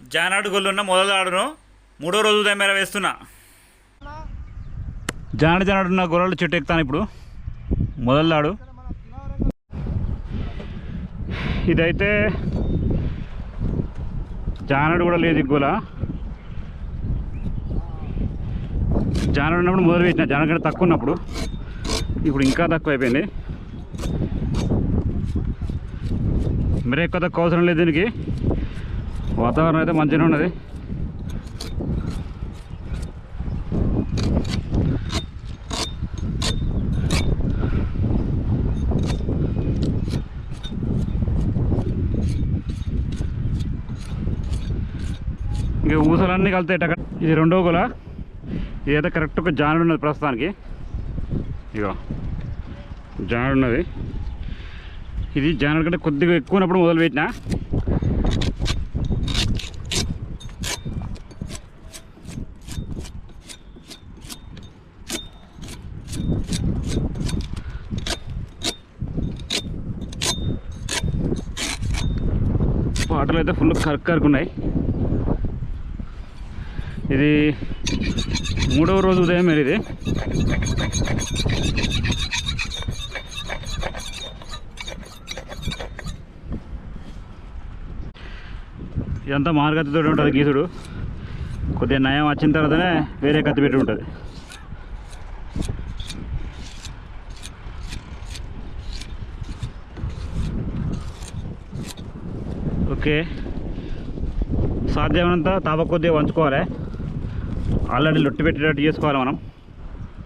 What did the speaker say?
జానాడు గొల్లున్న మొదలాడును మూడో రోజు దమ్మెర వేస్తున్నా. జానాడు జానాడు ఉన్న గొర్రెల చెట్టు ఎక్కుతాను ఇప్పుడు. మొదలాడు ఇదైతే జానడు కూడా లేదు ఇగ్గోల జానడు ఉన్నప్పుడు మొదలు పెట్టిన జానడు కంటే తక్కువ ఉన్నప్పుడు. ఇప్పుడు ఇంకా తక్కువ అయిపోయింది. మరే ఎక్కువ తక్కువ అవసరం లేదు దీనికి. వాతావరణం అయితే మంచిగా ఉన్నది. ఇంకా ఊసలన్నీ కలుతాయి అక్కడ ఇది రెండో గుల. ఇదైతే కరెక్ట్ ఒక జానుడు ఉన్నది ప్రస్తుతానికి. ఇగో జానుడు ఉన్నది. ఇది జానుడు కంటే కొద్దిగా ఎక్కువ ఉన్నప్పుడు మొదలు వాటర్లు పాటలు అయితే ఫుల్ కరుకు కరుకున్నాయి. ఇది మూడవ రోజు ఉదయం మీరు ఇది. ఇదంతా మార్గతితో ఉంటుంది గీసుడు. కొద్దిగా నయం వచ్చిన తర్వాతనే వేరే కత్తి పెట్టి ఉంటుంది. ఓకే. సాధ్యమైనంత తాప కొద్దిగా వంచుకోవాలి. ఆల్రెడీ లొట్టి పెట్టేటట్టు చేసుకోవాలి మనం.